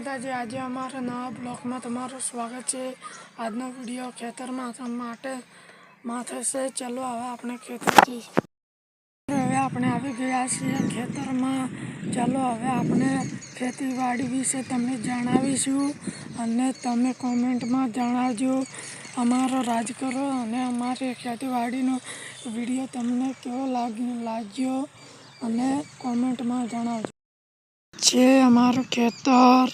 માતાજી આજે અમારા નવા બ્લોગમાં તમારું સ્વાગત છે. આજનો વીડિયો ખેતરમાં માટે માથે છે. ચલો હવે આપણે ખેતરથી હવે આપણે આવી ગયા છીએ ખેતરમાં. ચાલો હવે આપણે ખેતીવાડી વિશે તમને જણાવીશું અને તમે કોમેન્ટમાં જણાવજો. અમારો રાજ કરો અને અમારી ખેતીવાડીનો વીડિયો તમને કેવો લાગ્યો લાગ્યો અને કોમેન્ટમાં જણાવજો. છે અમારું ખેતર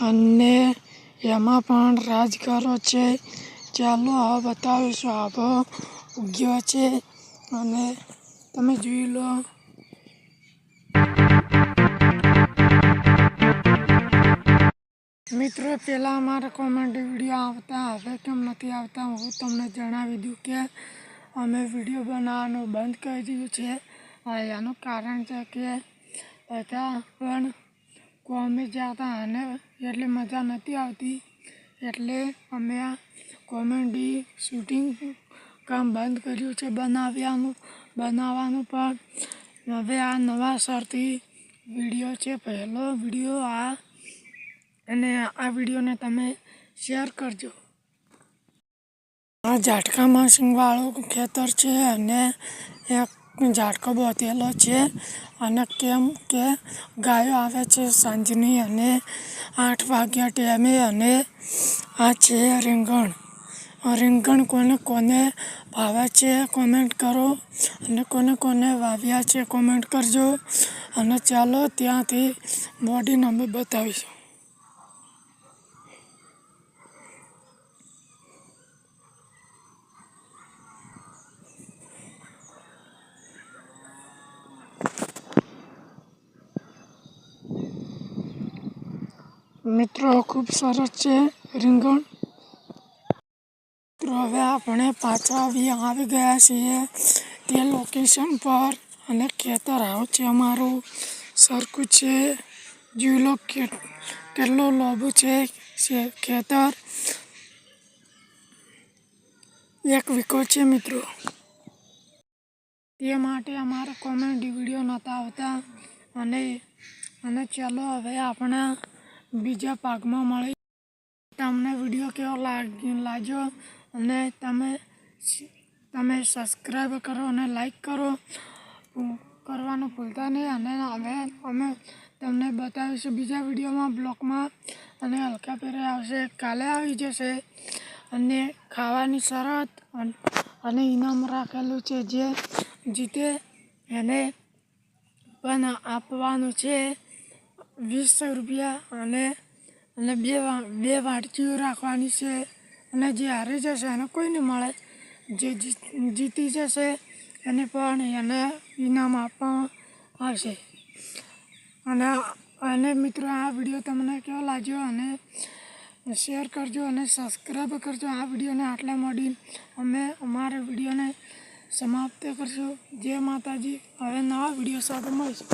અને એમાં પણ રાજકારો છે. ચાલો હવે બતાવીશું. આભો ઉગ્યો છે. અને તમે જોઈ લો. મિત્રો પહેલાં અમારા કોમેન્ટ વીડિયો આવતા, હવે કેમ નથી આવતા, હું તમને જણાવી દઉં કે અમે વીડિયો બનાવવાનું બંધ કરી દીધું છે. એનું કારણ છે કે બધા પણ કોમે જતા અને એટલી મજા નથી આવતી. એટલે અમે આ કોમેડી શૂટિંગ કામ બંધ કર્યું છે બનાવ્યાનું, બનાવવાનું પણ. હવે આ નવા સરથી વીડિયો છે, પહેલો વીડિયો આ. અને આ વિડીયોને તમે શેર કરજો. આ ઝાટકામાં સિંગવાળું ખેતર છે અને એક ઝાટકો બોતેલો છે અને કેમ કે ગાયો આવે છે સાંજની અને આઠ વાગ્યા ટાઈમે અને આ છે રીંગણ. રીંગણ કોને કોને ભાવે છે કોમેન્ટ કરો અને કોને કોને વાવ્યા છે કોમેન્ટ કરજો અને ચાલો ત્યાંથી બોડીને અમે બતાવીશું. મિત્રો, ખૂબ સરસ છે રીંગણ. મિત્રો, હવે આપણે પાછા આવી આવી ગયા છીએ તે લોકેશન પર અને ખેતર આવ છે અમારું. સરખું છે. જુલો કેટલો લોબું છે ખેતર. એક વીકો છે, મિત્રો. તે માટે અમારા કોમેડી વીડિયો નહોતા આવતા અને અને ચાલો હવે આપણે બીજા પાકમાં મળી. તમને વીડિયો કેવો લાગ્યો અને તમે તમે સબસ્ક્રાઈબ કરો અને લાઈક કરો. કરવાનું ભૂલતા નહીં. અને હવે અમે તમને બતાવીશું બીજા વિડીયોમાં બ્લોગમાં. અને હલકા પેરે આવશે. કાલે આવી જશે. અને ખાવાની શરત અને ઇનામ રાખેલું છે જે જીતે એને પણ આપવાનું છે. વીસ રૂપિયા અને અને બે બે વાટકીઓ રાખવાની છે. અને જે હારી જશે એને કોઈ નહીં મળે. જે જીતી જશે એને પણ એને ઇનામ આપવામાં આવશે. અને અને મિત્રો, આ વીડિયો તમને કેવો લાગ્યો અને શેર કરજો અને સબસ્ક્રાઈબ કરજો. આ વિડીયોને આટલા મોડી અમે અમારા વિડીયોને સમાપ્ત કરશું. જય માતાજી. હવે નવા વીડિયો સાથે મળીશું.